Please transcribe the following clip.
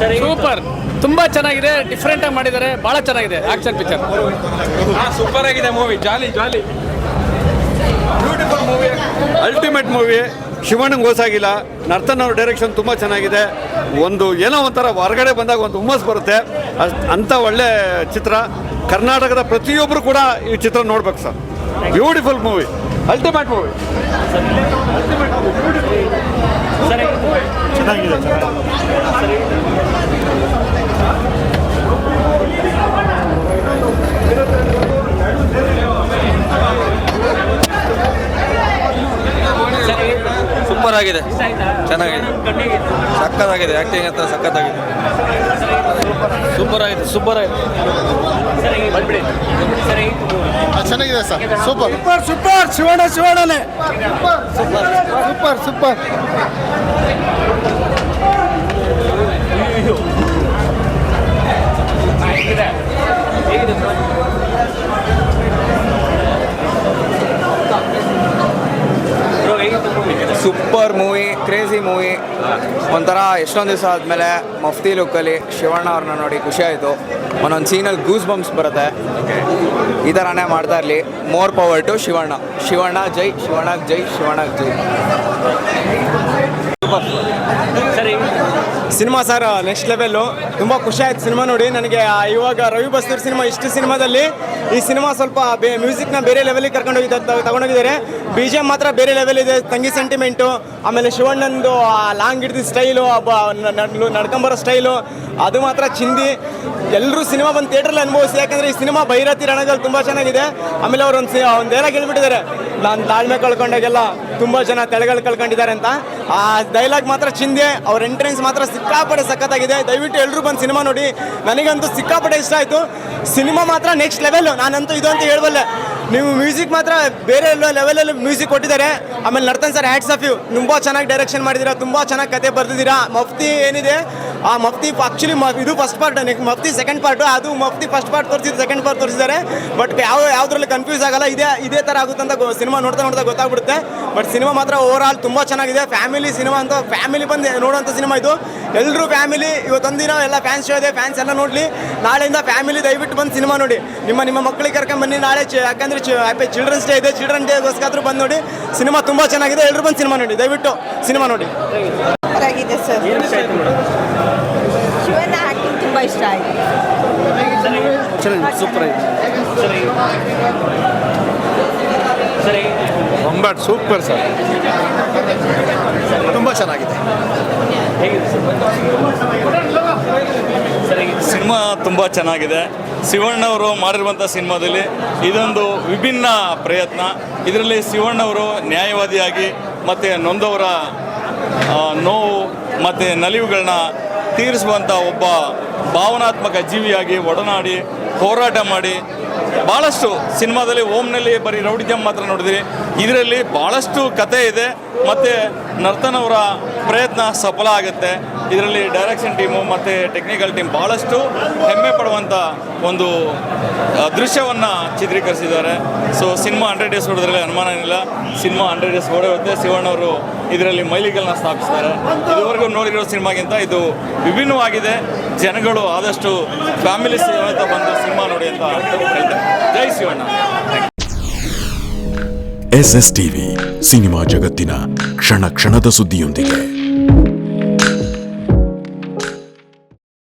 Super. ತುಂಬಾ ಚೆನ್ನಾಗಿದೆ different ಆಗಿ ಮಾಡಿದ್ದಾರೆ ಬಹಳ ಚೆನ್ನಾಗಿದೆ ಆಕ್ಷನ್ ಪಿಕ್ಚರ್ ಸೂಪರ್ ಆಗಿದೆ movie jolly jolly. Ultimate movie ಶಿವಣ್ಣಂಗೆ ಹೋಸಾಗಿಲ್ಲ ನರ್ತನ್ ಅವ್ರ ಡೈರೆಕ್ಷನ್ ತುಂಬ ಚೆನ್ನಾಗಿದೆ. ಒಂದು ಏನೋ ಒಂಥರ ಹೊರಗಡೆ ಬಂದಾಗ ಒಂದು ಹುಮ್ಮಸ್ ಬರುತ್ತೆ. ಅಷ್ಟು ಅಂಥ ಒಳ್ಳೆ ಚಿತ್ರ. ಕರ್ನಾಟಕದ ಪ್ರತಿಯೊಬ್ಬರು ಕೂಡ ಈ ಚಿತ್ರ ನೋಡ್ಬೇಕು sir. Beautiful movie ultimate movie super ಆಗಿದೆ ಚೆನ್ನಾಗಿದೆ. ಸಕ್ಕತ್ತಾಗಿದೆ ಆ್ಯಕ್ಟಿಂಗ್ ಅಂತ ಸಕ್ಕತ್ತಾಗಿದೆ ಸೂಪರ್ ಆಗಿದೆ ಸೂಪರ್ ಆಗಿದೆ ಚೆನ್ನಾಗಿದೆ sir. Super. Super super. Shivanna ಶಿವಣ್ಣನೇ. Super super super. ಒಂಥರ ಎಷ್ಟೊಂದು ದಿವಸ ಆದಮೇಲೆ ಮಫ್ತಿ ಲುಕ್ಕಲ್ಲಿ ಶಿವಣ್ಣ ಅವ್ರನ್ನ ನೋಡಿ ಖುಷಿ ಆಯಿತು. ಒಂದೊಂದು ಸೀನಲ್ಲಿ ಗೂಸ್ ಬಂಪ್ಸ್ ಬರುತ್ತೆ. ಈ ಥರನೇ ಮಾಡ್ತಾ ಇರಲಿ. More power to Shivanna. Shivanna ಜೈ ಶಿವಣ್ಣ ಜೈ ಶಿವಣ್ಣ ಜೈ. ಸಿನಿಮಾ ಸರ್ ನೆಕ್ಸ್ಟ್ ಲೆವೆಲ್ಲು ತುಂಬ ಖುಷಿ ಆಯ್ತು ಸಿನಿಮಾ ನೋಡಿ. ನನಗೆ ಇವಾಗ ರವಿ ಬಸ್ತೂರ್ ಸಿನಿಮಾ ಇಷ್ಟು ಸಿನಿಮಾದಲ್ಲಿ ಈ ಸಿನಿಮಾ ಸ್ವಲ್ಪ ಬೇ ಮ್ಯೂಸಿಕ್ನ ಬೇರೆ ಲೆವೆಲಿಗೆ ಕರ್ಕೊಂಡು ಹೋಗಿದ್ದ ತಗೊಂಡೋಗಿದ್ದಾರೆ. ಬಿ ಜಿ ಎಂ ಮಾತ್ರ ಬೇರೆ ಲೆವೆಲ್ ಇದೆ. ತಂಗಿ ಸೆಂಟಿಮೆಂಟು ಆಮೇಲೆ ಶಿವಣ್ಣಂದು ಲಾಂಗ್ ಹಿಡ್ದು ಸ್ಟೈಲು ನಡ್ಕೊಂಬರೋ ಸ್ಟೈಲು ಅದು ಮಾತ್ರ ಚಿಂದಿ. ಎಲ್ಲರೂ ಸಿನಿಮಾ ಬಂದು ಥಿಯೇಟ್ರಲ್ಲಿ ಅನುಭವಿಸಿ. ಯಾಕಂದರೆ ಈ ಸಿನಿಮಾ ಭೈರತಿ ರಣದಲ್ಲಿ ತುಂಬ ಚೆನ್ನಾಗಿದೆ. ಆಮೇಲೆ ಅವ್ರು ಒಂದು ಒಂದು ಹೇಳ್ಬಿಟ್ಟಿದ್ದಾರೆ ನಾನು ತಾಳ್ಮೆ ಕಳ್ಕೊಂಡಾಗೆಲ್ಲ ತುಂಬ ಜನ ತಲೆಗಳು ಕಳ್ಕೊಂಡಿದ್ದಾರೆ ಅಂತ. ಆ ಡೈಲಾಗ್ ಮಾತ್ರ ಚಿಂದೆ. ಅವ್ರ ಎಂಟ್ರೆನ್ಸ್ ಮಾತ್ರ ಸಿಕ್ಕಾಪಟ್ಟೆ ಸಖತ್ತಾಗಿದೆ. ದಯವಿಟ್ಟು ಎಲ್ಲರೂ ಬಂದು ಸಿನಿಮಾ ನೋಡಿ. ನನಗಂತೂ ಸಿಕ್ಕಾಪಟ್ಟೆ ಇಷ್ಟ ಆಯಿತು. ಸಿನಿಮಾ ಮಾತ್ರ ನೆಕ್ಸ್ಟ್ ಲೆವೆಲ್ ನಾನಂತೂ ಇದು ಅಂತ ಹೇಳಬಲ್ಲೆ. ನೀವು ಮ್ಯೂಸಿಕ್ ಮಾತ್ರ ಬೇರೆ ಎಲ್ಲ ಲೆವೆಲಲ್ಲಿ ಮ್ಯೂಸಿಕ್ ಕೊಟ್ಟಿದ್ದಾರೆ. ಆಮೇಲೆ Narthan sir hats off you ತುಂಬ ಚೆನ್ನಾಗಿ ಡೈರೆಕ್ಷನ್ ಮಾಡಿದ್ದೀರಾ, ತುಂಬ ಚೆನ್ನಾಗಿ ಕತೆ ಬರ್ದಿದ್ದೀರಾ. ಮಫ್ತಿ ಏನಿದೆ? ಆ ಮಫ್ತಿ ಆಕ್ಚುಲಿ ಇದು first part next Mufti second part ಅದು ಮಫ್ತಿ ಫಸ್ಟ್ ಪಾರ್ಟ್ ತೋರಿಸಿದ್ದು ಸೆಕೆಂಡ್ ಪಾರ್ಟ್ ತೋರಿಸಿದ್ದಾರೆ. ಬಟ್ ಯಾವ ಯಾವುದ್ರಲ್ಲಿ ಕನ್ಫ್ಯೂಸ್ ಆಗಲ್ಲ, ಇದೇ ಇದೇ ಥರ ಆಗುತ್ತೆ ಅಂತ ಸಿನಿಮಾ ನೋಡ್ತಾ ನೋಡ್ತಾ ಗೊತ್ತಾಗ್ಬಿಡುತ್ತೆ. ಬಟ್ ಸಿನಿಮಾ ಮಾತ್ರ ಓವರ್ ಆಲ್ ತುಂಬ ಚೆನ್ನಾಗಿದೆ. ಫ್ಯಾಮಿಲಿ ಸಿನಿಮಾ ಅಂತ ಫ್ಯಾಮಿಲಿ ಬಂದು ನೋಡೋಂಥ ಸಿನಿಮಾ ಇದು. ಎಲ್ಲರೂ ಫ್ಯಾಮಿಲಿ ಇವತ್ತೊಂದಿನ ಎಲ್ಲ ಫ್ಯಾನ್ಸ್ ಶೋ ಇದೆ ಫ್ಯಾನ್ಸ್ ಎಲ್ಲ ನೋಡಲಿ. ನಾಳೆಯಿಂದ ಫ್ಯಾಮಿಲಿ ದಯವಿಟ್ಟು ಬಂದು ಸಿನಿಮಾ ನೋಡಿ. ನಿಮ್ಮ ನಿಮ್ಮ ಮಕ್ಕಳಿಗೆ ಕರ್ಕೊಂಡು ಬನ್ನಿ. ನಾಳೆ ಚಿ- ಯಾಕಂದ್ರೆ ಹ್ಯಾಪಿ ಚಿಲ್ಡ್ರನ್ಸ್ ಡೇ ಇದೆ. ಚಿಲ್ಡ್ರನ್ ಡೇಗೋಸ್ಕರ ಬಂದು ನೋಡಿ. ಸಿನಿಮಾ ತುಂಬ ಚೆನ್ನಾಗಿದೆ. ಎಲ್ಲರೂ ಬಂದು ಸಿನಿಮಾ ನೋಡಿ. ದಯವಿಟ್ಟು ಸಿನಿಮಾ ನೋಡಿ. ಆಗಿದೆ ಸರ್. ಶಿವನ ಆಕ್ಟಿಂಗ್ ತುಂಬ ಇಷ್ಟ ಆಯಿತು. ಸೂಪರ್ ಆಗಿದೆ ಸೂಪರ್ ಸರ್. ತುಂಬ ಚೆನ್ನಾಗಿದೆ. ತುಂಬ ಚೆನ್ನಾಗಿದೆ. ಶಿವಣ್ಣವರು ಮಾಡಿರುವಂಥ ಸಿನಿಮಾದಲ್ಲಿ ಇದೊಂದು ವಿಭಿನ್ನ ಪ್ರಯತ್ನ. ಇದರಲ್ಲಿ ಶಿವಣ್ಣವರು ನ್ಯಾಯವಾದಿಯಾಗಿ ಮತ್ತು ನೊಂದವರ ನೋವು ಮತ್ತು ನಲಿವುಗಳನ್ನ ತೀರಿಸುವಂಥ ಒಬ್ಬ ಭಾವನಾತ್ಮಕ ಜೀವಿಯಾಗಿ ಒಡನಾಡಿ ಹೋರಾಟ ಮಾಡಿ ಭಾಳಷ್ಟು ಸಿನಿಮಾದಲ್ಲಿ ಓಮ್ನಲ್ಲಿ ಬರೀ ರೌಡಿಜಮ್ ಮಾತ್ರ ನೋಡಿದ್ರಿ. ಇದರಲ್ಲಿ ಭಾಳಷ್ಟು ಕತೆ ಇದೆ. ಮತ್ತು ನರ್ತನವರ ಪ್ರಯತ್ನ ಸಫಲ ಆಗುತ್ತೆ. ಇದರಲ್ಲಿ ಡೈರೆಕ್ಷನ್ ಟೀಮು ಮತ್ತು ಟೆಕ್ನಿಕಲ್ ಟೀಮ್ ಭಾಳಷ್ಟು ಹೆಮ್ಮೆ ಪಡುವಂಥ ಒಂದು ದೃಶ್ಯವನ್ನು ಚಿತ್ರೀಕರಿಸಿದ್ದಾರೆ. ಸೊ ಸಿನಿಮಾ ಹಂಡ್ರೆಡ್ ಡೇಸ್ ಹೊಡೆದ್ರಲ್ಲಿ ಅನುಮಾನ ಏನಿಲ್ಲ. ಸಿನಿಮಾ ಹಂಡ್ರೆಡ್ ಡೇಸ್ ಹೊಡೆಯುತ್ತೆ ಶಿವಣ್ಣವರು ಇದರಲ್ಲಿ ಮೈಲಿಗಲ್ನ ಸ್ಥಾಪಿಸ್ತಾರೆ ಇದುವರೆಗೂ ನೋಡಿರೋ ಸಿನಿಮಾಗಿಂತ ಇದು ವಿಭಿನ್ನವಾಗಿದೆ. ಜನಗಳು ಆದಷ್ಟು ಫ್ಯಾಮಿಲಿ ಸಮೇತ ಬಂದು ಸಿನಿಮಾ ನೋಡಿ ಅಂತ ಹೇಳ್ತಾರೆ. ಜೈ Shivanna. S S TV cinema ಜಗತ್ತಿನ ಕ್ಷಣ ಕ್ಷಣದ ಸುದ್ದಿಯೊಂದಿಗೆ.